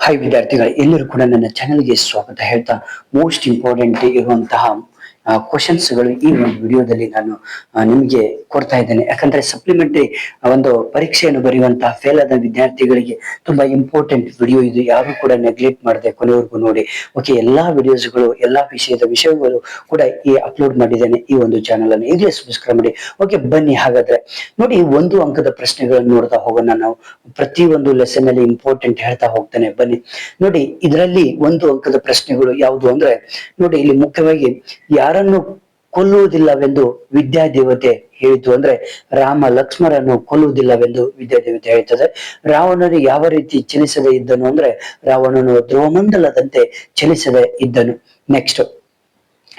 Hi ವಿದ್ಯಾರ್ಥಿಗಳು ಎಲ್ಲರೂ ಕೂಡ ನನ್ನ ಚಾನೆಲ್ಗೆ ಸ್ವಾಗತ ಹೇಳ್ತಾ ಮೋಸ್ಟ್ ಇಂಪಾರ್ಟೆಂಟ್ ಇರುವಂತಹ ಕ್ವಶನ್ಸ್ಗಳು ಈ ಒಂದು ವಿಡಿಯೋದಲ್ಲಿ ನಾನು ನಿಮಗೆ ಕೊಡ್ತಾ ಇದ್ದೇನೆ. ಯಾಕಂದ್ರೆ ಸಪ್ಲಿಮೆಂಟರಿ ಒಂದು ಪರೀಕ್ಷೆಯನ್ನು ಬರೆಯುವಂತಹ ಫೇಲ್ ಆದ ವಿದ್ಯಾರ್ಥಿಗಳಿಗೆ ತುಂಬಾ ಇಂಪಾರ್ಟೆಂಟ್ ವಿಡಿಯೋ ಇದು. ಯಾರು ಕೂಡ ನೆಗ್ಲೆಕ್ಟ್ ಮಾಡದೆ ಕೊನೆವರೆಗೂ ನೋಡಿ. ಓಕೆ ಎಲ್ಲಾ ವಿಡಿಯೋಸ್ಗಳು ಎಲ್ಲಾ ವಿಷಯದ ವಿಷಯಗಳು ಕೂಡ ಈ ಅಪ್ಲೋಡ್ ಮಾಡಿದ್ದೇನೆ ಈ ಒಂದು ಚಾನಲ್ ಅನ್ನು. ಈಗಲೇ ಸಬ್ಸ್ಕ್ರೈಬ್ ಮಾಡಿ. ಓಕೆ ಬನ್ನಿ ಹಾಗಾದ್ರೆ. ನೋಡಿ, ಒಂದು ಅಂಕದ ಪ್ರಶ್ನೆಗಳನ್ನು ನೋಡ್ತಾ ಹೋಗೋಣ ನಾವು. ಪ್ರತಿ ಒಂದು ಲೆಸನ್ ಅಲ್ಲಿ ಇಂಪಾರ್ಟೆಂಟ್ ಹೇಳ್ತಾ ಹೋಗ್ತಾನೆ. ಬನ್ನಿ. ನೋಡಿ, ಇದರಲ್ಲಿ ಒಂದು ಅಂಕದ ಪ್ರಶ್ನೆಗಳು ಯಾವುದು ಅಂದ್ರೆ, ನೋಡಿ, ಇಲ್ಲಿ ಮುಖ್ಯವಾಗಿ ಯಾರನ್ನು ಕೊಲ್ಲುವುದಿಲ್ಲವೆಂದು ವಿದ್ಯಾದೇವತೆ ಹೇಳಿತು. ಅಂದ್ರೆ ರಾಮ ಲಕ್ಷ್ಮಣರನ್ನು ಕೊಲ್ಲುವುದಿಲ್ಲವೆಂದು ವಿದ್ಯಾದೇವತೆ ಹೇಳುತ್ತದೆ ರಾವಣನು ಯಾವ ರೀತಿ ಚಲಿಸದೆ ಇದ್ದನು ಅಂದ್ರೆ ರಾವಣನು ಧ್ರುವಮಂಡಲದಂತೆ ಚಲಿಸದೆ ಇದ್ದನು. ನೆಕ್ಸ್ಟ್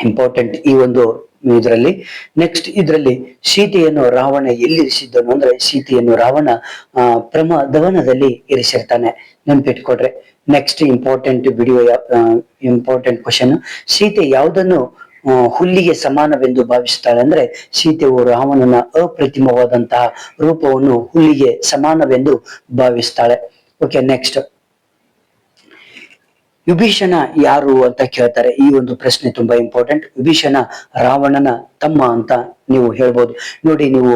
ಇಂಪಾರ್ಟೆಂಟ್ ಈ ಒಂದು ಇದರಲ್ಲಿ. ನೆಕ್ಸ್ಟ್ ಇದರಲ್ಲಿ ಸೀತೆಯನ್ನು ರಾವಣ ಎಲ್ಲಿರಿಸಿದ್ದನು ಅಂದ್ರೆ ಸೀತೆಯನ್ನು ರಾವಣ, ಆ, ಪ್ರಮದವನದಲ್ಲಿ ಇರಿಸಿರ್ತಾನೆ. ನೆನ್ಪಿಟ್ಕೊಡ್ರೆ next important video important question Sita ಯಾವುದನ್ನು ಹುಲ್ಲಿಗೆ ಸಮಾನವೆಂದು ಭಾವಿಸ್ತಾಳೆ ಅಂದ್ರೆ ಸೀತೆಯು ರಾವಣನ ಅಪ್ರತಿಮವಾದಂತಹ ರೂಪವನ್ನು ಹುಲ್ಲಿಗೆ ಸಮಾನವೆಂದು ಭಾವಿಸ್ತಾಳೆ. ಓಕೆ ನೆಕ್ಸ್ಟ್ ವಿಭೀಷಣ ಯಾರು ಅಂತ ಕೇಳ್ತಾರೆ. ಈ ಒಂದು ಪ್ರಶ್ನೆ ತುಂಬಾ ಇಂಪಾರ್ಟೆಂಟ್ ವಿಭೀಷಣ ರಾವಣನ ತಮ್ಮ ಅಂತ ನೀವು ಹೇಳ್ಬೋದು. ನೋಡಿ, ನೀವು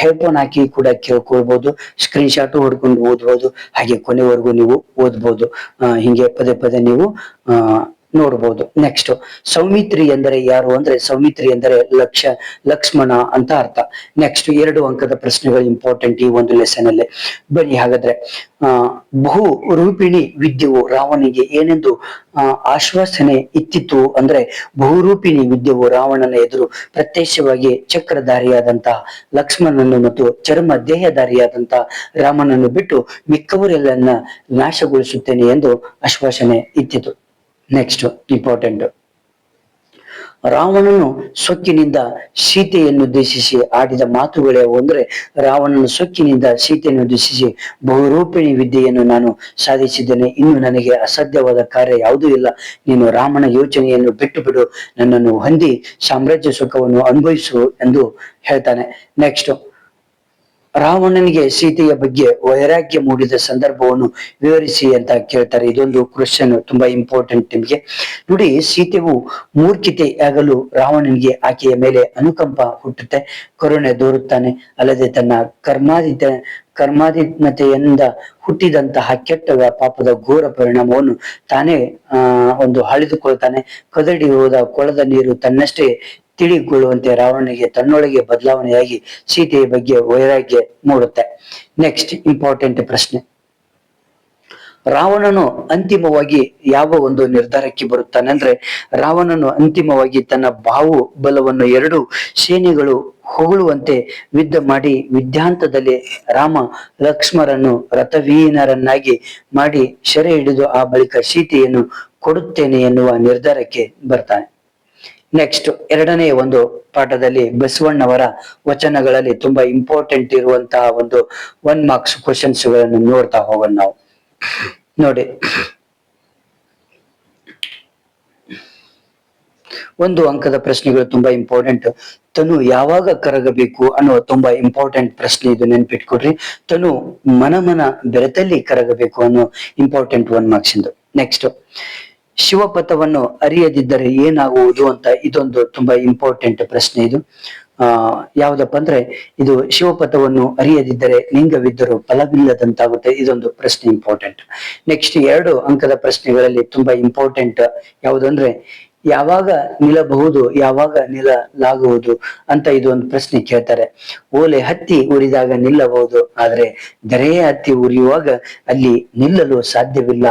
ಹೆಡ್ಫೋನ್ ಹಾಕಿ ಕೂಡ ಕೇಳ್ಕೊಳ್ಬಹುದು ಸ್ಕ್ರೀನ್ ಶಾಟ್ ಹೊಡ್ಕೊಂಡು ಓದ್ಬೋದು. ಹಾಗೆ ಕೊನೆವರೆಗೂ ನೀವು ಓದ್ಬೋದು. ಹಿಂಗೆ ಪದೇ ಪದೇ ನೀವು ನೋಡ್ಬೋದು. ನೆಕ್ಸ್ಟ್ ಸೌಮಿತ್ರಿ ಎಂದರೆ ಯಾರು ಅಂದ್ರೆ ಸೌಮಿತ್ರಿ ಎಂದರೆ ಲಕ್ಷ, ಲಕ್ಷ್ಮಣ ಅಂತ ಅರ್ಥ. ನೆಕ್ಸ್ಟ್ ಎರಡು ಅಂಕದ ಪ್ರಶ್ನೆಗಳು ಇಂಪಾರ್ಟೆಂಟ್ ಈ ಒಂದು ಲೆಸನ್ ಅಲ್ಲಿ. ಬನ್ನಿ ಹಾಗಾದ್ರೆ, ಆ, ಬಹು ರೂಪಿಣಿ ವಿದ್ಯೆವು ರಾವಣಿಗೆ ಏನೆಂದು ಆಶ್ವಾಸನೆ ಇತ್ತಿತ್ತು ಅಂದ್ರೆ ಬಹುರೂಪಿಣಿ ವಿದ್ಯೆವು ರಾವಣನ ಎದುರು ಪ್ರತ್ಯಕ್ಷವಾಗಿ ಚಕ್ರಧಾರಿಯಾದಂತಹ ಲಕ್ಷ್ಮಣನನ್ನು ಮತ್ತು ಚರ್ಮ ದೇಹಧಾರಿಯಾದಂತಹ ರಾಮನನ್ನು ಬಿಟ್ಟು ಮಿಕ್ಕವರೆಲ್ಲನ್ನ ನಾಶಗೊಳಿಸುತ್ತೇನೆ ಎಂದು ಆಶ್ವಾಸನೆ ಇತ್ತಿತು ನೆಕ್ಸ್ಟ್ ಇಂಪಾರ್ಟೆಂಟ್ ರಾವಣನು ಸೊಕ್ಕಿನಿಂದ ಸೀತೆಯನ್ನು ಉದ್ದೇಶಿಸಿ ಆಡಿದ ಮಾತುಗಳೇವು ಅಂದ್ರೆ ರಾವಣನು ಸೊಕ್ಕಿನಿಂದ ಸೀತೆಯನ್ನು ಉದ್ದೇಶಿಸಿ ಬಹುರೂಪಿಣಿ ವಿದ್ಯೆಯನ್ನು ನಾನು ಸಾಧಿಸಿದ್ದೇನೆ. ಇನ್ನು ನನಗೆ ಅಸಾಧ್ಯವಾದ ಕಾರ್ಯ ಯಾವುದೂ ಇಲ್ಲ. ನೀನು ರಾಮನ ಯೋಚನೆಯನ್ನು ಬಿಟ್ಟು ಬಿಡು. ನನ್ನನ್ನು ಹೊಂದಿ ಸಾಮ್ರಾಜ್ಯ ಸುಖವನ್ನು ಅನುಭವಿಸು ಎಂದು ಹೇಳ್ತಾನೆ. ನೆಕ್ಸ್ಟ್ ರಾವಣನಿಗೆ ಸೀತೆಯ ಬಗ್ಗೆ ವೈರಾಗ್ಯ ಮೂಡಿದ ಸಂದರ್ಭವನ್ನು ವಿವರಿಸಿ ಅಂತ ಕೇಳ್ತಾರೆ. ಇದೊಂದು ಕ್ವಶನ್ ತುಂಬಾ ಇಂಪಾರ್ಟೆಂಟ್ ನಿಮಗೆ. ನೋಡಿ, ಸೀತೆವು ಮೂರ್ಖಿತೆ ಆಗಲು ರಾವಣನಿಗೆ ಆಕೆಯ ಮೇಲೆ ಅನುಕಂಪ ಹುಟ್ಟುತ್ತೆ. ಕರುಣೆ ದೋರುತ್ತಾನೆ. ಅಲ್ಲದೆ ತನ್ನ ಕರ್ಮಾದಿತ ಕರ್ಮಾದಿತ್ಮತೆಯಿಂದ ಹುಟ್ಟಿದಂತಹ ಕೆಟ್ಟ ಪಾಪದ ಘೋರ ಪರಿಣಾಮವನ್ನು ತಾನೇ, ಆ, ಒಂದು ಅಳಿದುಕೊಳ್ತಾನೆ. ಕದಡಿ ಹೋದ ಕೊಳದ ನೀರು ತನ್ನಷ್ಟೇ ತಿಳಿಗೊಳ್ಳುವಂತೆ ರಾವಣನಿಗೆ ತನ್ನೊಳಗೆ ಬದಲಾವಣೆಯಾಗಿ ಸೀತೆಯ ಬಗ್ಗೆ ವೈರಾಗ್ಯ ಮೂಡುತ್ತೆ. ನೆಕ್ಸ್ಟ್ ಇಂಪಾರ್ಟೆಂಟ್ ಪ್ರಶ್ನೆ. ರಾವಣನು ಅಂತಿಮವಾಗಿ ಯಾವ ಒಂದು ನಿರ್ಧಾರಕ್ಕೆ ಬರುತ್ತಾನೆ ಅಂದ್ರೆ ರಾವಣನು ಅಂತಿಮವಾಗಿ ತನ್ನ ಬಾವು ಬಲವನ್ನು ಎರಡು ಸೇನೆಗಳು ಹೊಗಳುವಂತೆ ಯುದ್ಧ ಮಾಡಿ ವಿದ್ಯಾಂತದಲ್ಲಿ ರಾಮ ಲಕ್ಷ್ಮರನ್ನು ರಥವೀನರನ್ನಾಗಿ ಮಾಡಿ ಸೆರೆ ಹಿಡಿದು ಆ ಬಳಿಕ ಸೀತೆಯನ್ನು ಕೊಡುತ್ತೇನೆ ಎನ್ನುವ ನಿರ್ಧಾರಕ್ಕೆ ಬರ್ತಾನೆ. ನೆಕ್ಸ್ಟ್ ಎರಡನೇ ಒಂದು ಪಾಠದಲ್ಲಿ ಬಸವಣ್ಣವರ ವಚನಗಳಲ್ಲಿ ತುಂಬಾ ಇಂಪಾರ್ಟೆಂಟ್ ಇರುವಂತಹ ಒಂದು ಒನ್ ಮಾರ್ಕ್ಸ್ ಕ್ವಶನ್ಸ್ಗಳನ್ನು ನೋಡ್ತಾ ಹೋಗೋಣ ನಾವು. ನೋಡಿ. ಒಂದು ಅಂಕದ ಪ್ರಶ್ನೆಗಳು ತುಂಬಾ ಇಂಪಾರ್ಟೆಂಟ್ ತನು ಯಾವಾಗ ಕರಗಬೇಕು ಅನ್ನೋ ತುಂಬಾ ಇಂಪಾರ್ಟೆಂಟ್ ಪ್ರಶ್ನೆ ಇದು ನೆನ್ಪಿಟ್ಕೊಡ್ರಿ. ತನು ಮನ ಮನ ಬೆರೆತಲ್ಲಿ ಕರಗಬೇಕು ಅನ್ನೋ ಇಂಪಾರ್ಟೆಂಟ್ ಒನ್ ಮಾರ್ಕ್ಸ್ ಇಂದು. ನೆಕ್ಸ್ಟ್ ಶಿವಪಥವನ್ನು ಅರಿಯದಿದ್ದರೆ ಏನಾಗುವುದು ಅಂತ ಇದೊಂದು ತುಂಬಾ ಇಂಪಾರ್ಟೆಂಟ್ ಪ್ರಶ್ನೆ ಇದು. ಆ, ಯಾವ್ದಪ್ಪ ಅಂದ್ರೆ ಇದು ಶಿವಪಥವನ್ನು ಅರಿಯದಿದ್ದರೆ ಲಿಂಗವಿದ್ದರೂ ಫಲವಿಲ್ಲದಂತಾಗುತ್ತೆ, ಇದೊಂದು ಪ್ರಶ್ನೆ ಇಂಪಾರ್ಟೆಂಟ್ ನೆಕ್ಸ್ಟ್ ಎರಡು ಅಂಕದ ಪ್ರಶ್ನೆಗಳಲ್ಲಿ ತುಂಬಾ ಇಂಪಾರ್ಟೆಂಟ್ ಯಾವುದಂದ್ರೆ ಯಾವಾಗ ನಿಲ್ಲಬಹುದು, ಯಾವಾಗ ನಿಲ್ಲಲಾಗುವುದು ಅಂತ ಇದೊಂದು ಪ್ರಶ್ನೆ ಕೇಳ್ತಾರೆ. ಓಲೆ ಹತ್ತಿ ಉರಿದಾಗ ನಿಲ್ಲಬಹುದು, ಆದ್ರೆ ಧರೆಯ ಹತ್ತಿ ಉರಿಯುವಾಗ ಅಲ್ಲಿ ನಿಲ್ಲಲು ಸಾಧ್ಯವಿಲ್ಲ.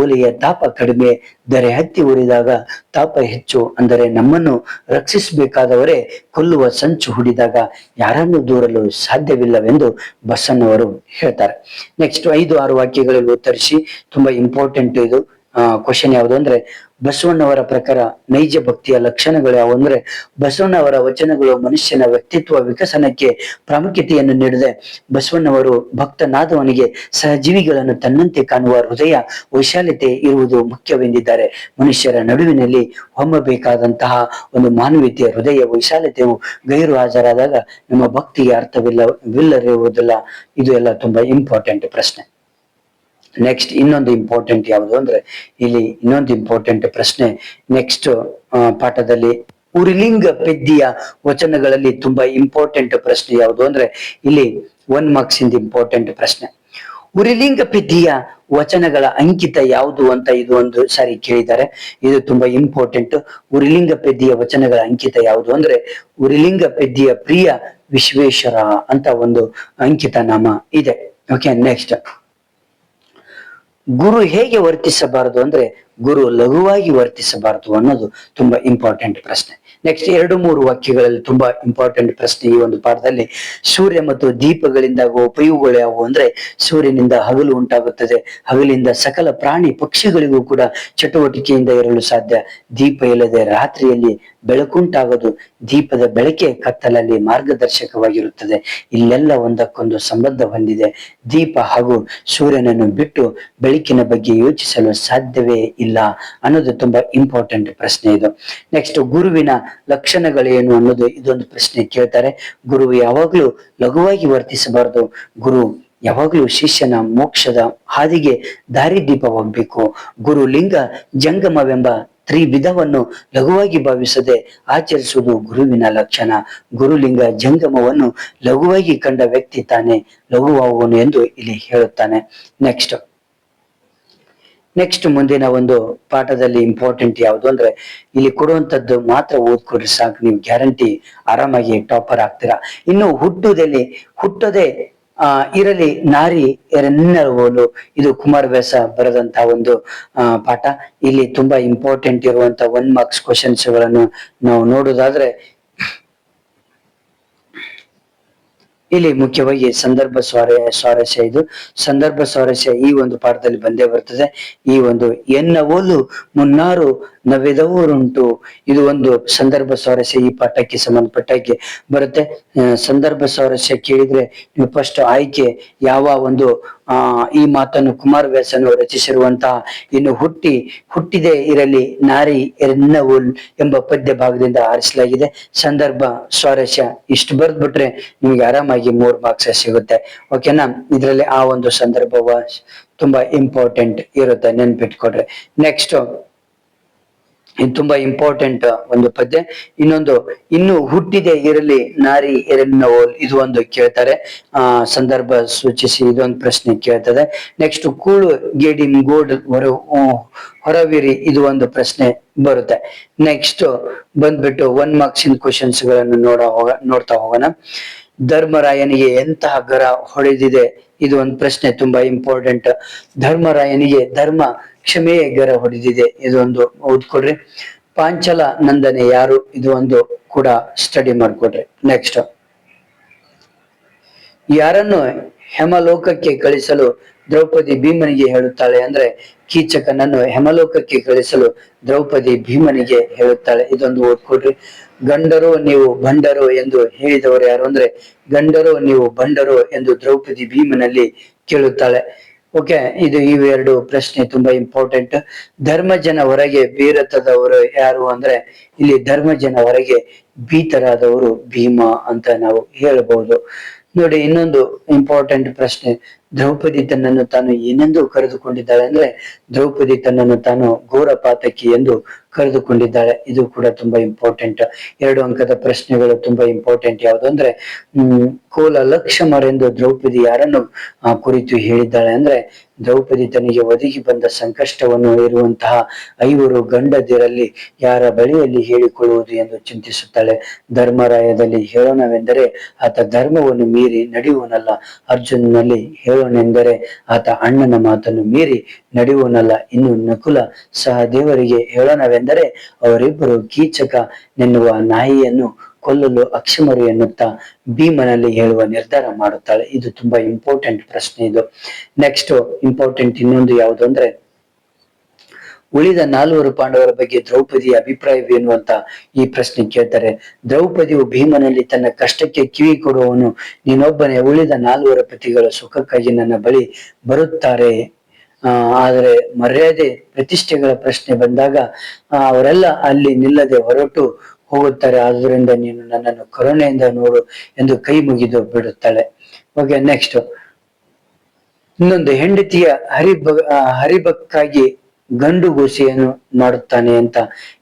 ಓಲೆಯ ತಾಪ ಕಡಿಮೆ ದರೆ ಹತ್ತಿ ಉರಿದಾಗ ತಾಪ ಹೆಚ್ಚು. ಅಂದರೆ ನಮ್ಮನ್ನು ರಕ್ಷಿಸಬೇಕಾದವರೇ ಕೊಲ್ಲುವ ಸಂಚು ಹುಡಿದಾಗ ಯಾರನ್ನು ದೂರಲು ಸಾಧ್ಯವಿಲ್ಲವೆಂದು ಬಸ್ಸನ್ನವರು ಹೇಳ್ತಾರೆ. ನೆಕ್ಸ್ಟ್ ಐದು, ಆರು ವಾಕ್ಯಗಳಲ್ಲಿ ಉತ್ತರಿಸಿ, ತುಂಬಾ ಇಂಪಾರ್ಟೆಂಟ್ ಇದು. ಕ್ವಶನ್ ಯಾವುದು ಅಂದ್ರೆ, ಬಸವಣ್ಣವರ ಪ್ರಕಾರ ನೈಜ ಭಕ್ತಿಯ ಲಕ್ಷಣಗಳು ಯಾವುವು ಅಂದ್ರೆ, ಬಸವಣ್ಣವರ ವಚನಗಳು ಮನುಷ್ಯನ ವ್ಯಕ್ತಿತ್ವ ವಿಕಸನಕ್ಕೆ ಪ್ರಾಮುಖ್ಯತೆಯನ್ನು ನೀಡಿದೆ. ಬಸವಣ್ಣವರು ಭಕ್ತನಾದವನಿಗೆ ಸಹಜೀವಿಗಳನ್ನು ತನ್ನಂತೆ ಕಾಣುವ ಹೃದಯ, ವೈಶಾಲ್ಯತೆ ಇರುವುದು ಮುಖ್ಯವೆಂದಿದ್ದಾರೆ. ಮನುಷ್ಯರ ನಡುವಿನಲ್ಲಿ ಹೊಮ್ಮಬೇಕಾದಂತಹ ಒಂದು ಮಾನವೀಯತೆಯ ಹೃದಯ, ವೈಶಾಲ್ಯತೆಯು ಗೈರು ಹಾಜರಾದಾಗ ನಮ್ಮ ಭಕ್ತಿಗೆ ಅರ್ಥವಿಲ್ಲ, ವಿಲ್ಲರಿರುವುದಿಲ್ಲ. ಇದು ಎಲ್ಲ ತುಂಬಾ ಇಂಪಾರ್ಟೆಂಟ್ ಪ್ರಶ್ನೆ. ನೆಕ್ಸ್ಟ್ ಇನ್ನೊಂದು ಇಂಪಾರ್ಟೆಂಟ್ ಯಾವುದು ಅಂದ್ರೆ ಇಲ್ಲಿ ಇನ್ನೊಂದು ಇಂಪಾರ್ಟೆಂಟ್ ಪ್ರಶ್ನೆ. ನೆಕ್ಸ್ಟ್ ಪಾಠದಲ್ಲಿ ಉರಿಲಿಂಗ ಪೆದ್ದಿಯ ವಚನಗಳಲ್ಲಿ ತುಂಬಾ ಇಂಪಾರ್ಟೆಂಟ್ ಪ್ರಶ್ನೆ ಯಾವುದು ಅಂದ್ರೆ ಇಲ್ಲಿ ಒನ್ ಮಾರ್ಕ್ಸ್ ಇಂದ ಇಂಪಾರ್ಟೆಂಟ್ ಪ್ರಶ್ನೆ. ಉರಿಲಿಂಗ ಪೆದ್ದಿಯ ವಚನಗಳ ಅಂಕಿತ ಯಾವುದು ಅಂತ ಇದು ಒಂದು ಸಾರಿ ಕೇಳಿದ್ದಾರೆ. ಇದು ತುಂಬಾ ಇಂಪಾರ್ಟೆಂಟ್ ಉರಿಲಿಂಗ ಪೆದ್ದಿಯ ವಚನಗಳ ಅಂಕಿತ ಯಾವುದು ಅಂದ್ರೆ ಉರಿಲಿಂಗ ಪೆದ್ದಿಯ ಪ್ರಿಯ ವಿಶ್ವೇಶ್ವರ ಅಂತ ಒಂದು ಅಂಕಿತ ನಾಮ ಇದೆ. ಓಕೆ ನೆಕ್ಸ್ಟ್ ಗುರು ಹೇಗೆ ವರ್ತಿಸಬಾರದು ಅಂದ್ರೆ ಗುರು ಲಘುವಾಗಿ ವರ್ತಿಸಬಾರದು ಅನ್ನೋದು ತುಂಬಾ ಇಂಪಾರ್ಟೆಂಟ್ ಪ್ರಶ್ನೆ. ನೆಕ್ಸ್ಟ್ ಎರಡು ಮೂರು ವಾಕ್ಯಗಳಲ್ಲಿ ತುಂಬಾ ಇಂಪಾರ್ಟೆಂಟ್ ಪ್ರಶ್ನೆ ಈ ಒಂದು ಪಾಠದಲ್ಲಿ. ಸೂರ್ಯ ಮತ್ತು ದೀಪಗಳಿಂದಾಗುವ ಉಪಯೋಗಗಳು ಯಾವುವು ಅಂದ್ರೆ ಸೂರ್ಯನಿಂದ ಹಗಲು ಉಂಟಾಗುತ್ತದೆ. ಹಗಲಿಂದ ಸಕಲ ಪ್ರಾಣಿ ಪಕ್ಷಿಗಳಿಗೂ ಕೂಡ ಚಟುವಟಿಕೆಯಿಂದ ಇರಲು ಸಾಧ್ಯ. ದೀಪ ಇಲ್ಲದೆ ರಾತ್ರಿಯಲ್ಲಿ ಬೆಳಕುಂಟಾಗದು ದೀಪದ ಬೆಳಕೆ ಕತ್ತಲಲ್ಲಿ ಮಾರ್ಗದರ್ಶಕವಾಗಿರುತ್ತದೆ. ಇಲ್ಲೆಲ್ಲ ಒಂದಕ್ಕೊಂದು ಸಂಬಂಧ ಹೊಂದಿದೆ. ದೀಪ ಹಾಗೂ ಸೂರ್ಯನನ್ನು ಬಿಟ್ಟು ಬೆಳಕಿನ ಬಗ್ಗೆ ಯೋಚಿಸಲು ಸಾಧ್ಯವೇ ಇಲ್ಲ ಅನ್ನೋದು ತುಂಬಾ ಇಂಪಾರ್ಟೆಂಟ್ ಪ್ರಶ್ನೆ ಇದು. ನೆಕ್ಸ್ಟ್ ಗುರುವಿನ ಲಕ್ಷಣಗಳೇನು ಅನ್ನೋದು ಇದೊಂದು ಪ್ರಶ್ನೆ ಕೇಳ್ತಾರೆ. ಗುರು ಯಾವಾಗ್ಲೂ ಲಘುವಾಗಿ ವರ್ತಿಸಬಾರದು. ಗುರು ಯಾವಾಗಲೂ ಶಿಷ್ಯನ ಮೋಕ್ಷದ ಹಾದಿಗೆ ದಾರಿದೀಪವಾಗಬೇಕು. ಗುರು ಲಿಂಗ ಜಂಗಮವೆಂಬ ತ್ರಿವಿಧವನ್ನು ಲಘುವಾಗಿ ಭಾವಿಸದೆ ಆಚರಿಸುವುದು ಗುರುವಿನ ಲಕ್ಷಣ. ಗುರುಲಿಂಗ ಜಂಗಮವನ್ನು ಲಘುವಾಗಿ ಕಂಡ ವ್ಯಕ್ತಿ ತಾನೇ ಲಘುವಾಗುವನು ಎಂದು ಇಲ್ಲಿ ಹೇಳುತ್ತಾನೆ. ನೆಕ್ಸ್ಟ್ ನೆಕ್ಸ್ಟ್ ಮುಂದಿನ ಒಂದು ಪಾಠದಲ್ಲಿ ಇಂಪಾರ್ಟೆಂಟ್ ಯಾವುದು ಅಂದ್ರೆ ಇಲ್ಲಿ ಕೊಡುವಂತದ್ದು ಮಾತ್ರ ಓದ್ಕೊಡ್ರಿ ಸಾಕು ನೀವು ಗ್ಯಾರಂಟಿ ಆರಾಮಾಗಿ ಟಾಪರ್ ಆಗ್ತೀರಾ. ಇನ್ನು ಹುಟ್ಟುದಲ್ಲಿ, ಹುಟ್ಟದೆ ಆ, ಇರಲಿ, ನಾರಿ ಎರನ್ನರುವಲು ಇದು ಕುಮಾರ್ ವ್ಯಾಸ ಬರೆದಂತ ಒಂದು ಪಾಠ. ಇಲ್ಲಿ ತುಂಬಾ ಇಂಪಾರ್ಟೆಂಟ್ ಇರುವಂತ ಒನ್ ಮಾರ್ಕ್ಸ್ ಕ್ವಶನ್ಸ್ಗಳನ್ನು ನಾವು ನೋಡೋದಾದ್ರೆ ಇಲ್ಲಿ ಮುಖ್ಯವಾಗಿ ಸಂದರ್ಭ ಸ್ವಾರ ಸ್ವಾರಸ್ಯ ಇದು. ಸಂದರ್ಭ ಸ್ವಾರಸ್ಯ ಈ ಒಂದು ಪಾಠದಲ್ಲಿ ಬಂದೇ ಬರ್ತದೆ. ಈ ಒಂದು ಎನ್ನವೋಲು ಮುನ್ನಾರು ನವೆದವರುಂಟು ಇದು ಒಂದು ಸಂದರ್ಭ ಸ್ವಾರಸ್ಯ ಈ ಪಾಠಕ್ಕೆ ಸಂಬಂಧಪಟ್ಟಕ್ಕೆ ಬರುತ್ತೆ. ಸಂದರ್ಭ ಸ್ವಾರಸ್ಯ ಕೇಳಿದ್ರೆ ನೀವು ಫಸ್ಟ್ ಆಯ್ಕೆ ಯಾವ ಒಂದು, ಆ, ಈ ಮಾತನ್ನು ಕುಮಾರ ವ್ಯಾಸನು ರಚಿಸಿರುವಂತಹ ಇನ್ನು ಹುಟ್ಟಿ, ಹುಟ್ಟಿದೆ ಇರಲಿ, ನಾರಿ ಎನ್ನವುಲ್ ಎಂಬ ಪದ್ಯ ಭಾಗದಿಂದ ಆರಿಸಲಾಗಿದೆ. ಸಂದರ್ಭ ಸ್ವಾರಸ್ಯ ಇಷ್ಟು ಬರೆದ್ಬಿಟ್ರೆ ನಿಮಗೆ ಆರಾಮಾಗಿ ಮೂರ್ ಮಾರ್ಕ್ಸ್ ಸಿಗುತ್ತೆ. ಓಕೆನಾ ಇದ್ರಲ್ಲಿ ಆ ಒಂದು ಸಂದರ್ಭ ತುಂಬಾ ಇಂಪಾರ್ಟೆಂಟ್ ಇರುತ್ತೆ ನೆನ್ಪಿಟ್ಕೊಡ್ರಿ ನೆಕ್ಸ್ಟ್ ಇದು ತುಂಬಾ ಇಂಪಾರ್ಟೆಂಟ್ ಒಂದು ಪದ್ಯ. ಇನ್ನೊಂದು, ಇನ್ನು ಹುಟ್ಟಿದೆ ಇರಲಿ, ನಾರಿ ಎರೆನ್ನೋಲ್ ಇದು ಒಂದು ಕೇಳ್ತಾರೆ. ಆ, ಸಂದರ್ಭ ಸೂಚಿಸಿ, ಇದೊಂದು ಪ್ರಶ್ನೆ ಕೇಳ್ತದೆ. ನೆಕ್ಸ್ಟ್ ಕೂಳು ಗೇಡಿನ್ ಗೋಡ್ ಹೊರ ಹೊರವಿರಿ. ಇದು ಒಂದು ಪ್ರಶ್ನೆ ಬರುತ್ತೆ. ನೆಕ್ಸ್ಟ್ ಬಂದ್ಬಿಟ್ಟು ಒನ್ ಮಾರ್ಕ್ಸ್ ಇನ್ ಕ್ವಶನ್ಸ್ಗಳನ್ನು ನೋಡ ಹೋಗ, ನೋಡ್ತಾ ಹೋಗೋಣ. ಧರ್ಮರಾಯನಿಗೆ ಎಂತಹ ಗರ ಹೊಡೆದಿದೆ? ಇದು ಒಂದು ಪ್ರಶ್ನೆ ತುಂಬಾ ಇಂಪಾರ್ಟೆಂಟ್ ಧರ್ಮರಾಯನಿಗೆ ಧರ್ಮ ಕ್ಷಮೆಯೇ ಗರ ಹೊಡೆದಿದೆ. ಇದೊಂದು ಓದ್ಕೊಡ್ರಿ. ಪಾಂಚಲ ನಂದನೆ ಯಾರು? ಇದು ಒಂದು ಕೂಡ ಸ್ಟಡಿ ಮಾಡ್ಕೊಡ್ರಿ. ನೆಕ್ಸ್ಟ್ ಯಾರನ್ನು ಹೆಮಲೋಕಕ್ಕೆ ಕಳಿಸಲು ದ್ರೌಪದಿ ಭೀಮನಿಗೆ ಹೇಳುತ್ತಾಳೆ ಅಂದ್ರೆ ಕೀಚಕನನ್ನು ಹೆಮಲೋಕಕ್ಕೆ ಕಳಿಸಲು ದ್ರೌಪದಿ ಭೀಮನಿಗೆ ಹೇಳುತ್ತಾಳೆ. ಇದೊಂದು ಓದ್ಕೊಡ್ರಿ ಗಂಡರು ನೀವು ಬಂಡರು ಎಂದು ಹೇಳಿದವರು ಯಾರು ಅಂದ್ರೆ ಗಂಡರು ನೀವು ಬಂಡರು ಎಂದು ದ್ರೌಪದಿ ಭೀಮನಲ್ಲಿ ಕೇಳುತ್ತಾಳೆ. ಓಕೆ, ಇದು ಇವೆರಡು ಪ್ರಶ್ನೆ ತುಂಬಾ ಇಂಪಾರ್ಟೆಂಟ್ ಧರ್ಮಜನ ಹೊರಗೆ ಬೀರತದವರು ಯಾರು ಅಂದ್ರೆ ಇಲ್ಲಿ ಧರ್ಮಜನ ಹೊರಗೆ ಭೀತರಾದವರು ಭೀಮ ಅಂತ ನಾವು ಹೇಳಬಹುದು ನೋಡಿ, ಇನ್ನೊಂದು ಇಂಪಾರ್ಟೆಂಟ್ ಪ್ರಶ್ನೆ. ದ್ರೌಪದಿ ತನ್ನನ್ನು ತಾನು ಏನೆಂದು ಕರೆದುಕೊಂಡಿದ್ದಾಳೆ ಅಂದ್ರೆ ದ್ರೌಪದಿ ತನ್ನನ್ನು ತಾನು ಘೋರ ಪಾತಕಿ ಎಂದು ಕರೆದುಕೊಂಡಿದ್ದಾಳೆ. ಇದು ಕೂಡ ತುಂಬಾ ಇಂಪಾರ್ಟೆಂಟ್ ಎರಡು ಅಂಕದ ಪ್ರಶ್ನೆಗಳು ತುಂಬಾ ಇಂಪಾರ್ಟೆಂಟ್ ಯಾವುದು ಅಂದ್ರೆ, ಹ್ಮ್, ಕೋಲ ಲಕ್ಷಮರೆಂದು ದ್ರೌಪದಿ ಯಾರನ್ನು ಕುರಿತು ಹೇಳಿದ್ದಾಳೆ ಅಂದ್ರೆ, ದ್ರೌಪದಿ ತನಗೆ ಒದಗಿ ಬಂದ ಸಂಕಷ್ಟವನ್ನು ಇರುವಂತಹ ಐವರು ಗಂಡದಿರಲ್ಲಿ ಯಾರ ಬಳಿಯಲ್ಲಿ ಹೇಳಿಕೊಳ್ಳುವುದು ಎಂದು ಚಿಂತಿಸುತ್ತಾಳೆ. ಧರ್ಮರಾಯದಲ್ಲಿ ಹೇಳೋಣವೆಂದರೆ, ಆತ ಧರ್ಮವನ್ನು ಮೀರಿ ನಡೆಯುವನಲ್ಲ. ಅರ್ಜುನನಲ್ಲಿ ಹೇಳೋಣೆಂದರೆ, ಆತ ಅಣ್ಣನ ಮಾತನ್ನು ಮೀರಿ ನಡೆಯುವನಲ್ಲ. ಇನ್ನು ನಕುಲ ಸಹದೇವರಿಗೆ ಹೇಳೋಣವೆಂದರೆ ಅವರಿಬ್ಬರು ಕೀಚಕ ನೆನ್ನುವ ನಾಯಿಯನ್ನು ಕೊಲ್ಲಲು ಅಕ್ಷಮರು ಎನ್ನುತ್ತಾ ಭೀಮನಲ್ಲಿ ಹೇಳುವ ನಿರ್ಧಾರ ಮಾಡುತ್ತಾಳೆ. ಇದು ತುಂಬಾ ಇಂಪಾರ್ಟೆಂಟ್ ಪ್ರಶ್ನೆ ಇದು. ನೆಕ್ಸ್ಟ್ ಇಂಪಾರ್ಟೆಂಟ್ ಇನ್ನೊಂದು ಯಾವುದು ಅಂದ್ರೆ, ಉಳಿದ ನಾಲ್ವರು ಪಾಂಡವರ ಬಗ್ಗೆ ದ್ರೌಪದಿಯ ಅಭಿಪ್ರಾಯವೇನು ಅಂತ ಈ ಪ್ರಶ್ನೆ ಕೇಳ್ತಾರೆ. ದ್ರೌಪದಿಯು ಭೀಮನಲ್ಲಿ ತನ್ನ ಕಷ್ಟಕ್ಕೆ ಕಿವಿ ಕೊಡುವವನು, ನೀನೊಬ್ಬನೇ ಉಳಿದ ನಾಲ್ವರ ಪತಿಗಳ ಸುಖಕ್ಕಾಗಿ ನನ್ನ ಬಳಿ ಬರುತ್ತಾರೆ. ಆದರೆ ಮರ್ಯಾದೆ ಪ್ರತಿಷ್ಠೆಗಳ ಪ್ರಶ್ನೆ ಬಂದಾಗ ಅವರೆಲ್ಲ ಅಲ್ಲಿ ನಿಲ್ಲದೆ ಹೊರಟು ಹೋಗುತ್ತಾರೆ. ಆದ್ದರಿಂದ ನೀನು ನನ್ನನ್ನು ಕರುಣೆಯಿಂದ ನೋಡು ಎಂದು ಕೈ ಮುಗಿದು ಬಿಡುತ್ತಾಳೆ. ಓಕೆ ನೆಕ್ಸ್ಟ್ ಇನ್ನೊಂದು ಹೆಂಡತಿಯ ಹರಿಭ ಆ, ಹರಿಬಕ್ಕಾಗಿ ಗಂಡು ಗೋಸಿಯನ್ನು ಮಾಡುತ್ತಾನೆ ಅಂತ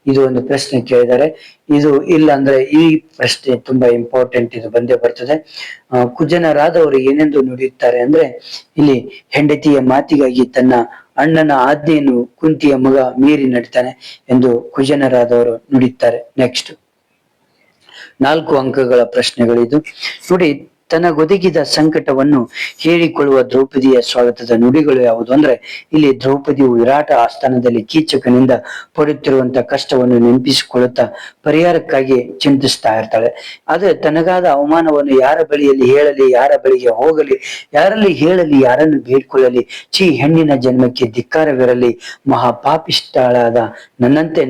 ಇದು ಒಂದು ಪ್ರಶ್ನೆ ಕೇಳಿದ್ದಾರೆ. ಇದು ಇಲ್ಲ ಅಂದ್ರೆ ಈ ಪ್ರಶ್ನೆ ತುಂಬಾ ಇಂಪಾರ್ಟೆಂಟ್ ಇದು ಬಂದೇ ಬರ್ತದೆ. ಕುಜನರಾದವರು ಏನೆಂದು ನುಡಿಯುತ್ತಾರೆ ಅಂದ್ರೆ, ಇಲ್ಲಿ ಹೆಂಡತಿಯ ಮಾತಿಗಾಗಿ ತನ್ನ ಅಣ್ಣನ ಆಜ್ಞೆಯನ್ನು ಕುಂತಿಯ ಮಗ ಮೀರಿ ನಡೀತಾನೆ ಎಂದು ಕುಜನರಾದವರು ನುಡಿಯುತ್ತಾರೆ. ನೆಕ್ಸ್ಟ್ ನಾಲ್ಕು ಅಂಕಗಳ ಪ್ರಶ್ನೆಗಳಿದು. ನೋಡಿ ತನಗೊದಗಿದ ಸಂಕಟವನ್ನು ಹೇಳಿಕೊಳ್ಳುವ ದ್ರೌಪದಿಯ ಸ್ವಾಗತದ ನುಡಿಗಳು ಯಾವುದು ಅಂದ್ರೆ, ಇಲ್ಲಿ ದ್ರೌಪದಿಯು ವಿರಾಟ ಆಸ್ಥಾನದಲ್ಲಿ ಕೀಚಕನಿಂದ ಪಡುತ್ತಿರುವಂತಹ ಕಷ್ಟವನ್ನು ನೆನಪಿಸಿಕೊಳ್ಳುತ್ತಾ ಪರಿಹಾರಕ್ಕಾಗಿ ಚಿಂತಿಸ್ತಾ ಇರ್ತಾಳೆ. ಆದ್ರೆ ತನಗಾದ ಅವಮಾನವನ್ನು ಯಾರ ಬಳಿಯಲ್ಲಿ ಹೇಳಲಿ, ಯಾರ ಬಳಿಗೆ ಹೋಗಲಿ, ಯಾರಲ್ಲಿ ಹೇಳಲಿ, ಯಾರನ್ನು ಬೇಡ್ಕೊಳ್ಳಲಿ ಚಿ ಹೆಣ್ಣಿನ ಜನ್ಮಕ್ಕೆ ಧಿಕ್ಕಾರವಿರಲಿ ಮಹಾಪಾಪಿಷ್ಟಾಳಾದ ನನ್ನಂತೆ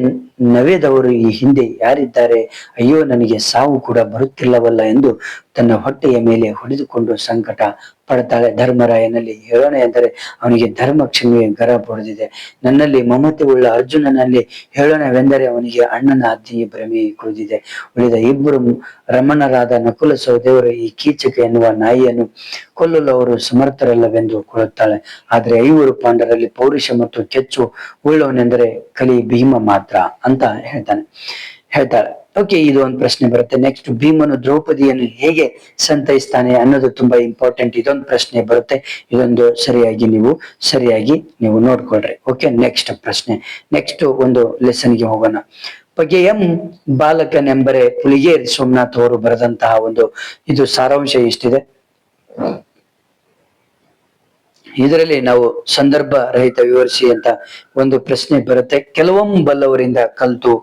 ನವೆದವರು ಈ ಹಿಂದೆ ಯಾರಿದ್ದಾರೆ? ಅಯ್ಯೋ, ನನಗೆ ಸಾವು ಕೂಡ ಬರುತ್ತಿಲ್ಲವಲ್ಲ ಎಂದು ತನ್ನ ಹೊಟ್ಟೆಯ ಮೇಲೆ ಹೊಡೆದುಕೊಂಡು ಸಂಕಟ ಪಡ್ತಾಳೆ. ಧರ್ಮರಾಯನಲ್ಲಿ ಹೇಳೋಣ ಎಂದರೆ ಅವನಿಗೆ ಧರ್ಮ ಕ್ಷಮೆಯ ಗರ ಪಡೆದಿದೆ ನನ್ನಲ್ಲಿ ಮಮತೆ ಉಳ್ಳ ಅರ್ಜುನನಲ್ಲಿ ಹೇಳೋಣವೆಂದರೆ ಅವನಿಗೆ ಅಣ್ಣನ ಆಜ್ಞೆಯ ಭ್ರಮೆ ಕುಳಿದಿದೆ. ಉಳಿದ ಇಬ್ಬರು ರಮಣರಾದ ನಕುಲ ಸಹದೇವರು ಈ ಕೀಚಕ ಎನ್ನುವ ನಾಯಿಯನ್ನು ಕೊಲ್ಲಲು ಅವರು ಸಮರ್ಥರಲ್ಲವೆಂದು ಕೊಳ್ಳುತ್ತಾಳೆ ಆದ್ರೆ ಐವರು ಪಾಂಡರಲ್ಲಿ ಪೌರುಷ ಮತ್ತು ಕೆಚ್ಚು ಉಳ್ಳವನೆಂದರೆ ಕಲಿ ಭೀಮ ಮಾತ್ರ ಅಂತ ಹೇಳ್ತಾನೆ, ಹೇಳ್ತಾಳೆ. ಓಕೆ, ಇದು ಒಂದು ಪ್ರಶ್ನೆ ಬರುತ್ತೆ. ನೆಕ್ಸ್ಟ್ ಭೀಮನು ದ್ರೌಪದಿಯನ್ನು ಹೇಗೆ ಸಂತೈಸ್ತಾನೆ ಅನ್ನೋದು ತುಂಬಾ ಇಂಪಾರ್ಟೆಂಟ್ ಇದೊಂದು ಪ್ರಶ್ನೆ ಬರುತ್ತೆ. ಇದೊಂದು ಸರಿಯಾಗಿ ನೀವು ಸರಿಯಾಗಿ ನೀವು ನೋಡ್ಕೊಳ್ರಿ. ಓಕೆ ನೆಕ್ಸ್ಟ್ ಪ್ರಶ್ನೆ. ನೆಕ್ಸ್ಟ್ ಒಂದು ಲೆಸನ್ಗೆ ಹೋಗೋಣ. ಪಗೆಯಂ ಬಾಲಕನೆಂಬರೆ ಪುಲಿಗೇರಿ ಸೋಮನಾಥ್ ಅವರು ಬರೆದಂತಹ ಒಂದು ಇದು ಸಾರಾಂಶ ಎಷ್ಟಿದೆ? ಇದರಲ್ಲಿ ನಾವು ಸಂದರ್ಭ ರಹಿತ ವಿವರಿಸಿ ಅಂತ ಒಂದು ಪ್ರಶ್ನೆ ಬರುತ್ತೆ. ಕೆಲವೊಂದು ಬಲ್ಲವರಿಂದ ಕಲ್ತು,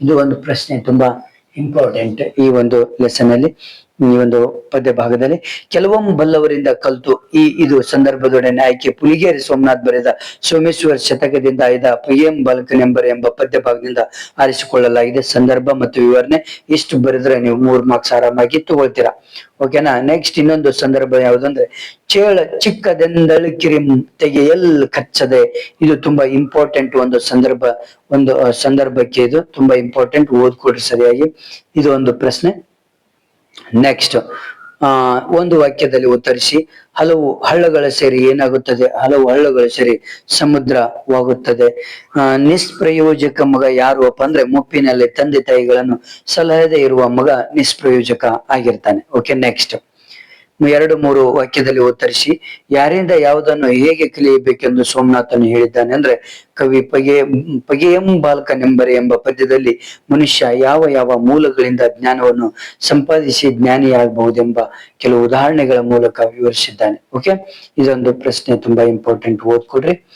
ಇದು ಒಂದು ಪ್ರಶ್ನೆ ತುಂಬಾ ಇಂಪಾರ್ಟೆಂಟ್ ಈ ಒಂದು ಲೆಸನ್ ಅಲ್ಲಿ. ಈ ಒಂದು ಪದ್ಯ ಭಾಗದಲ್ಲಿ ಕೆಲವೊಮ್ಮೆ ಬಲ್ಲವರಿಂದ ಕಲ್ತು ಈ ಇದು ಸಂದರ್ಭದೊಡನೆ ಆಯ್ಕೆ ಪುಲಿಗೇರಿ ಸೋಮನಾಥ್ ಬರೆದ ಸೋಮೇಶ್ವರ ಶತಕದಿಂದ ಆಯ್ದ ಪಯ್ಯಂ ಬಾಲಕನೆಂಬರ ಎಂಬ ಪದ್ಯ ಭಾಗದಿಂದ ಆರಿಸಿಕೊಳ್ಳಲಾಗಿದೆ. ಸಂದರ್ಭ ಮತ್ತು ವಿವರಣೆ ಇಷ್ಟು ಬರೆದ್ರೆ ನೀವು ಮೂರ್ ಮಾರ್ಕ್ಸ್ ಆರಾಮಾಗಿ ತಗೊಳ್ತೀರಾ. ಓಕೆನಾ ನೆಕ್ಸ್ಟ್ ಇನ್ನೊಂದು ಸಂದರ್ಭ ಯಾವುದಂದ್ರೆ, ಚೇಳ ಚಿಕ್ಕದೆಂದಳು ಕಿರಿಂ ತೆಗೆಯಲ್ ಕಚ್ಚದೆ? ಇದು ತುಂಬಾ ಇಂಪಾರ್ಟೆಂಟ್ ಒಂದು ಸಂದರ್ಭ, ಒಂದು ಸಂದರ್ಭಕ್ಕೆ ಇದು ತುಂಬಾ ಇಂಪಾರ್ಟೆಂಟ್ ಓದ್ಕೊಡ್ರಿ ಸರಿಯಾಗಿ. ಇದು ಒಂದು ಪ್ರಶ್ನೆ. ನೆಕ್ಸ್ಟ್ ಆ, ಒಂದು ವಾಕ್ಯದಲ್ಲಿ ಉತ್ತರಿಸಿ, ಹಲವು ಹಳ್ಳಗಳ ಸೇರಿ ಏನಾಗುತ್ತದೆ? ಹಲವು ಹಳ್ಳಗಳ ಸೇರಿ ಸಮುದ್ರವಾಗುತ್ತದೆ. ಆ, ನಿಷ್ಪ್ರಯೋಜಕ ಮಗ ಯಾರು ಅಪ್ಪ ಅಂದ್ರೆ ಮುಪ್ಪಿನಲ್ಲಿ ತಂದೆ ತಾಯಿಗಳನ್ನು ಸಲಹದೆ ಇರುವ ಮಗ ನಿಷ್ಪ್ರಯೋಜಕ ಆಗಿರ್ತಾನೆ. ಓಕೆ ನೆಕ್ಸ್ಟ್ ಎರಡು ಮೂರು ವಾಕ್ಯದಲ್ಲಿ ಉತ್ತರಿಸಿ, ಯಾರಿಂದ ಯಾವುದನ್ನು ಹೇಗೆ ಕಲಿಯಬೇಕೆಂದು ಸೋಮನಾಥನು ಹೇಳಿದ್ದಾನೆ ಅಂದ್ರೆ, ಕವಿ ಪಗೆ, ಪಗೆಯಂ ಬಾಲಕನೆಂಬರೆ ಎಂಬ ಪದ್ಯದಲ್ಲಿ ಮನುಷ್ಯ ಯಾವ ಯಾವ ಮೂಲಗಳಿಂದ ಜ್ಞಾನವನ್ನು ಸಂಪಾದಿಸಿ ಜ್ಞಾನಿಯಾಗಬಹುದೆಂಬ ಕೆಲವು ಉದಾಹರಣೆಗಳ ಮೂಲಕ ವಿವರಿಸಿದ್ದಾನೆ. ಓಕೆ ಇದೊಂದು ಪ್ರಶ್ನೆ ತುಂಬಾ ಇಂಪಾರ್ಟೆಂಟ್ ಓದ್ಕೊಡ್ರಿ.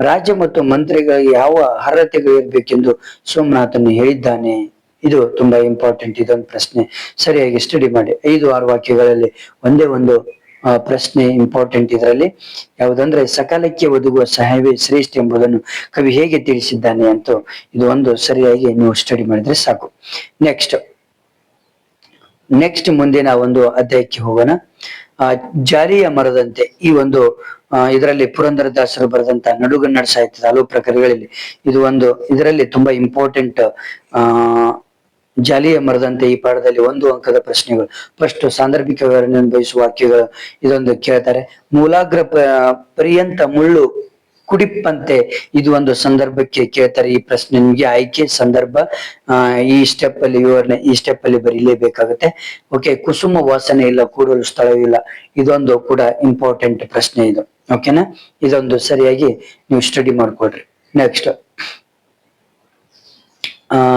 ರಾಜ್ಯ ಮತ್ತು ಮಂತ್ರಿಗಳಿಗೆ ಯಾವ ಅರ್ಹತೆಗಳು ಇರಬೇಕೆಂದು ಸೋಮನಾಥನು ಹೇಳಿದ್ದಾನೆ. ಇದು ತುಂಬಾ ಇಂಪಾರ್ಟೆಂಟ್ ಇದೊಂದು ಪ್ರಶ್ನೆ. ಸರಿಯಾಗಿ ಸ್ಟಡಿ ಮಾಡಿ. ಐದು, ಆರು ವಾಕ್ಯಗಳಲ್ಲಿ ಒಂದೇ ಒಂದು ಪ್ರಶ್ನೆ ಇಂಪಾರ್ಟೆಂಟ್ ಇದರಲ್ಲಿ. ಯಾವುದಂದ್ರೆ, ಸಕಾಲಕ್ಕೆ ಒದಗುವ ಸಹಾಯವೇ ಶ್ರೇಷ್ಠ ಎಂಬುದನ್ನು ಕವಿ ಹೇಗೆ ತಿಳಿಸಿದ್ದಾನೆ ಅಂತ ಇದು ಒಂದು ಸರಿಯಾಗಿ ನೀವು ಸ್ಟಡಿ ಮಾಡಿದ್ರೆ ಸಾಕು. ನೆಕ್ಸ್ಟ್ ನೆಕ್ಸ್ಟ್ ಮುಂದಿನ ಒಂದು ಅಧ್ಯಾಯಕ್ಕೆ ಹೋಗೋಣ. ಆ, ಜಾರಿಯ ಮರದಂತೆ ಈ ಒಂದು ಇದರಲ್ಲಿ ಇದರಲ್ಲಿ ಪುರಂದರದಾಸರು ಬರೆದಂತ ನಡುಗನ್ನಡ ಸಾಹಿತ್ಯದ ಹಲವು ಪ್ರಕಾರಗಳಲ್ಲಿ ಇದು ಒಂದು ಇದರಲ್ಲಿ ತುಂಬಾ ಇಂಪಾರ್ಟೆಂಟ್ ಆ ಜಾಲಿಯ ಮರದಂತೆ ಈ ಪಾಠದಲ್ಲಿ ಒಂದು ಅಂಕದ ಪ್ರಶ್ನೆಗಳು. ಫಸ್ಟ್ ಸಾಂದರ್ಭಿಕ ವಿವರಣೆ ಬಯಸುವ ವಾಕ್ಯಗಳು ಇದೊಂದು ಕೇಳ್ತಾರೆ. ಮೂಲಾಗ್ರ ಪರ್ಯಂತ ಮುಳ್ಳು ಕುಡಿಪ್ಪಂತೆ ಇದು ಒಂದು ಸಂದರ್ಭಕ್ಕೆ ಕೇಳ್ತಾರೆ. ಈ ಪ್ರಶ್ನೆ ನಿಮಗೆ ಆಯ್ಕೆ, ಸಂದರ್ಭ ಈ ಸ್ಟೆಪ್ ಅಲ್ಲಿ ವಿವರಣೆ, ಈ ಸ್ಟೆಪ್ ಅಲ್ಲಿ ಬರೀಲೇಬೇಕಾಗುತ್ತೆ. ಓಕೆ ಕುಸುಮ ವಾಸನೆ ಇಲ್ಲ, ಕೂಡಲು ಸ್ಥಳವಿಲ್ಲ ಇದೊಂದು ಕೂಡ ಇಂಪಾರ್ಟೆಂಟ್ ಪ್ರಶ್ನೆ ಇದು. ಓಕೆನಾ ಇದೊಂದು ಸರಿಯಾಗಿ ನೀವು ಸ್ಟಡಿ ಮಾಡ್ಕೊಡ್ರಿ ನೆಕ್ಸ್ಟ್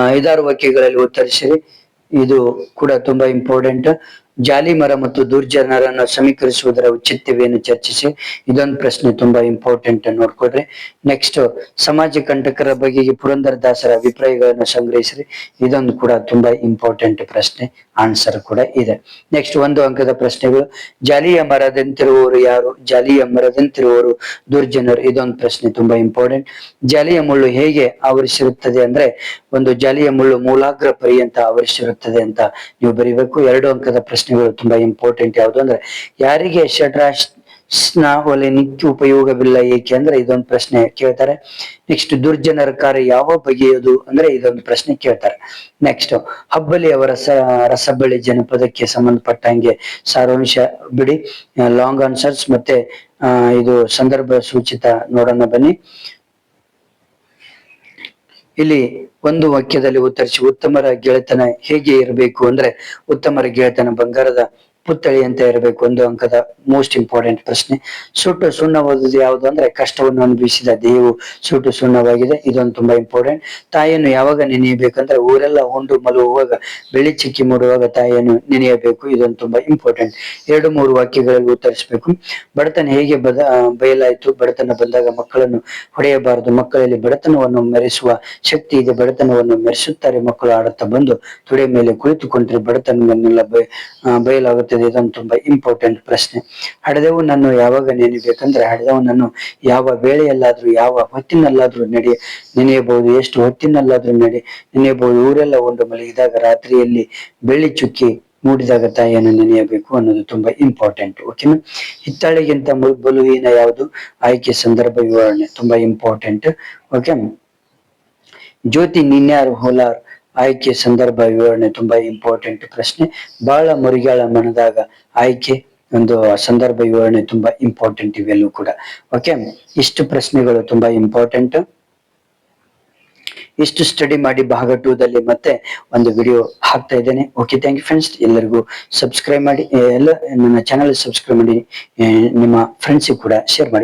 ಐದಾರು ವಾಕ್ಯಗಳಲ್ಲಿ ಉತ್ತರಿಸಿರಿ ಇದು ಕೂಡ ತುಂಬಾ ಇಂಪಾರ್ಟೆಂಟ್ ಜಾಲಿ ಮರ ಮತ್ತು ದುರ್ಜನರನ್ನು ಸಮೀಕರಿಸುವುದರ ಔಚಿತ್ಯವೇನು ಚರ್ಚಿಸಿ, ಇದೊಂದು ಪ್ರಶ್ನೆ ತುಂಬಾ ಇಂಪಾರ್ಟೆಂಟ್ ನೋಡ್ಕೊಡ್ರಿ ನೆಕ್ಸ್ಟ್ ಸಮಾಜ ಕಂಟಕರ ಬಗೆಗೆ ಪುರಂದರದಾಸರ ಅಭಿಪ್ರಾಯಗಳನ್ನು ಸಂಗ್ರಹಿಸ್ರಿ. ಇದೊಂದು ಕೂಡ ತುಂಬಾ ಇಂಪಾರ್ಟೆಂಟ್ ಪ್ರಶ್ನೆ ಆನ್ಸರ್ ಕೂಡ ಇದೆ. ನೆಕ್ಸ್ಟ್ ಒಂದು ಅಂಕದ ಪ್ರಶ್ನೆಗಳು. ಜಾಲಿಯ ಮರದಂತಿರುವವರು ಯಾರು? ಜಾಲಿಯ ಮರದಂತಿರುವವರು ದುರ್ಜನರು, ಇದೊಂದು ಪ್ರಶ್ನೆ ತುಂಬಾ ಇಂಪಾರ್ಟೆಂಟ್ ಜಾಲಿಯ ಮುಳ್ಳು ಹೇಗೆ ಆವರಿಸಿರುತ್ತದೆ ಅಂದ್ರೆ, ಒಂದು ಜಾಲಿಯ ಮುಳ್ಳು ಮೂಲಾಗ್ರ ಪರ್ಯಂತ ಆವರಿಸಿರುತ್ತದೆ ಅಂತ ನೀವು ಬರೀಬೇಕು. ಎರಡು ಅಂಕದ ಪ್ರಶ್ನೆಗಳು ತುಂಬಾ ಇಂಪಾರ್ಟೆಂಟ್ ಯಾವುದು ಅಂದ್ರೆ, ಯಾರಿಗೆ ಷಡ್ರಾಶ್ ಒಲೆ ನಿತ್ಯ ಉಪಯೋಗವಿಲ್ಲ ಏಕೆ ಅಂದ್ರೆ ಇದೊಂದು ಪ್ರಶ್ನೆ ಕೇಳ್ತಾರೆ. ನೆಕ್ಸ್ಟ್ ದುರ್ಜನರ ಕಾರ್ಯ ಯಾವ ಬಗೆಯದು ಅಂದ್ರೆ ಇದೊಂದು ಪ್ರಶ್ನೆ ಕೇಳ್ತಾರೆ. ನೆಕ್ಸ್ಟ್ ಹಬ್ಬಲಿ ಅವರ ರಸ ರಸಬಳಿ ಜನಪದಕ್ಕೆ ಸಂಬಂಧಪಟ್ಟಂಗೆ ಸಾರಾಂಶ ಬಿಡಿ. ಲಾಂಗ್ ಆನ್ಸರ್ಸ್ ಮತ್ತೆ ಇದು ಸಂದರ್ಭ ಸೂಚಿತ ನೋಡೋಣ ಬನ್ನಿ. ಇಲ್ಲಿ ಒಂದು ವಾಕ್ಯದಲ್ಲಿ ಉತ್ತರಿಸಿ ಉತ್ತಮರ ಗೆಳೆತನ ಹೇಗೆ ಇರಬೇಕು ಅಂದ್ರೆ ಉತ್ತಮರ ಗೆಳೆತನ ಬಂಗಾರದ ಪುತ್ಥಳಿ ಅಂತ ಇರಬೇಕು ಒಂದು ಅಂಕದ ಮೋಸ್ಟ್ ಇಂಪಾರ್ಟೆಂಟ್ ಪ್ರಶ್ನೆ. ಸುಟ್ಟು ಸುಣ್ಣವಾದುದು ಯಾವುದು ಅಂದ್ರೆ ಕಷ್ಟವನ್ನು ಅನುಭವಿಸಿದ ದೇಹವು ಸುಟ್ಟು ಸುಣ್ಣವಾಗಿದೆ, ಇದೊಂದು ತುಂಬಾ ಇಂಪಾರ್ಟೆಂಟ್ ತಾಯಿಯನ್ನು ಯಾವಾಗ ನೆನೆಯಬೇಕಂದ್ರೆ ಊರೆಲ್ಲ ಉಂಡು ಮಲಗುವಾಗ, ಬೆಳಿ ಚಿಕ್ಕಿ ಮೂಡುವಾಗ ತಾಯಿಯನ್ನು ನೆನೆಯಬೇಕು, ಇದೊಂದು ತುಂಬಾ ಇಂಪಾರ್ಟೆಂಟ್ ಎರಡು ಮೂರು ವಾಕ್ಯಗಳಲ್ಲಿ ಉತ್ತರಿಸಬೇಕು. ಬಡತನ ಹೇಗೆ ಬದ ಬಯಲಾಯಿತು? ಬಡತನ ಬಂದಾಗ ಮಕ್ಕಳನ್ನು ಹೊಡೆಯಬಾರದು. ಮಕ್ಕಳಲ್ಲಿ ಬಡತನವನ್ನು ಮೆರೆಸುವ ಶಕ್ತಿ ಇದೆ. ಬಡತನವನ್ನು ಮೆರೆಸುತ್ತಾರೆ ಮಕ್ಕಳು ಆಡುತ್ತಾ ಬಂದು ತೊಡೆ ಮೇಲೆ ಕುಳಿತುಕೊಂಡ್ರೆ ಬಡತನವನ್ನೆಲ್ಲ ಬಯ ಆ, ಬಯಲಾಗುತ್ತದೆ ಇದೊಂದು ತುಂಬಾ ಇಂಪಾರ್ಟೆಂಟ್ ಪ್ರಶ್ನೆ. ಹಡೆದವನನ್ನು ಯಾವಾಗ ನೆನೆಬೇಕಂದ್ರೆ ಹಡೆದವನನ್ನು ಯಾವ ವೇಳೆಯಲ್ಲಾದ್ರೂ ಯಾವ ಹೊತ್ತಿನಲ್ಲಾದ್ರೂ ನಡೆ ನೆನೆಯಬಹುದು. ಎಷ್ಟು ಹೊತ್ತಿನಲ್ಲಾದ್ರೂ ನಡೆ ನೆನೆಯಬಹುದು. ಊರೆಲ್ಲ ಒಂದು ಮಲಗಿದಾಗ ರಾತ್ರಿಯಲ್ಲಿ ಬೆಳ್ಳಿ ಚುಕ್ಕಿ ಮೂಡಿದಾಗ ತಾಯಿಯನ್ನು ನೆನೆಯಬೇಕು ಅನ್ನೋದು ತುಂಬಾ ಇಂಪಾರ್ಟೆಂಟ್ ಓಕೆನಾ ಹಿತ್ತಾಳೆಗಿಂತ ಬಲುವಿನ ಯಾವುದು? ಆಯ್ಕೆ ಸಂದರ್ಭ ವಿವರಣೆ ತುಂಬಾ ಇಂಪಾರ್ಟೆಂಟ್ ಓಕೆ ಜ್ಯೋತಿ ನಿನ್ಯಾರು ಹೋಲಾರ್ ಆಯ್ಕೆ ಸಂದರ್ಭ ವಿವರಣೆ ತುಂಬಾ ಇಂಪಾರ್ಟೆಂಟ್ ಪ್ರಶ್ನೆ. ಬಹಳ ಮುರಿಗಾಳ ಮನದಾಗ ಆಯ್ಕೆ ಒಂದು ಸಂದರ್ಭ ವಿವರಣೆ ತುಂಬಾ ಇಂಪಾರ್ಟೆಂಟ್ ಇವೆಲ್ಲೂ ಕೂಡ. ಓಕೆ ಇಷ್ಟು ಪ್ರಶ್ನೆಗಳು ತುಂಬಾ ಇಂಪಾರ್ಟೆಂಟ್ ಇಷ್ಟು ಸ್ಟಡಿ ಮಾಡಿ ಭಾಗ ಟೂ ದಲ್ಲಿ ಮತ್ತೆ ಒಂದು ವಿಡಿಯೋ ಹಾಕ್ತಾ ಇದ್ದೇನೆ. ಓಕೆ ಥ್ಯಾಂಕ್ ಯು ಫ್ರೆಂಡ್ಸ್ ಎಲ್ಲರಿಗೂ ಸಬ್ಸ್ಕ್ರೈಬ್ ಮಾಡಿ, ಎಲ್ಲ ನನ್ನ ಚಾನಲ್ ಸಬ್ಸ್ಕ್ರೈಬ್ ಮಾಡಿ ನಿಮ್ಮ ಫ್ರೆಂಡ್ಸಿಗೆ ಕೂಡ ಶೇರ್ ಮಾಡಿ.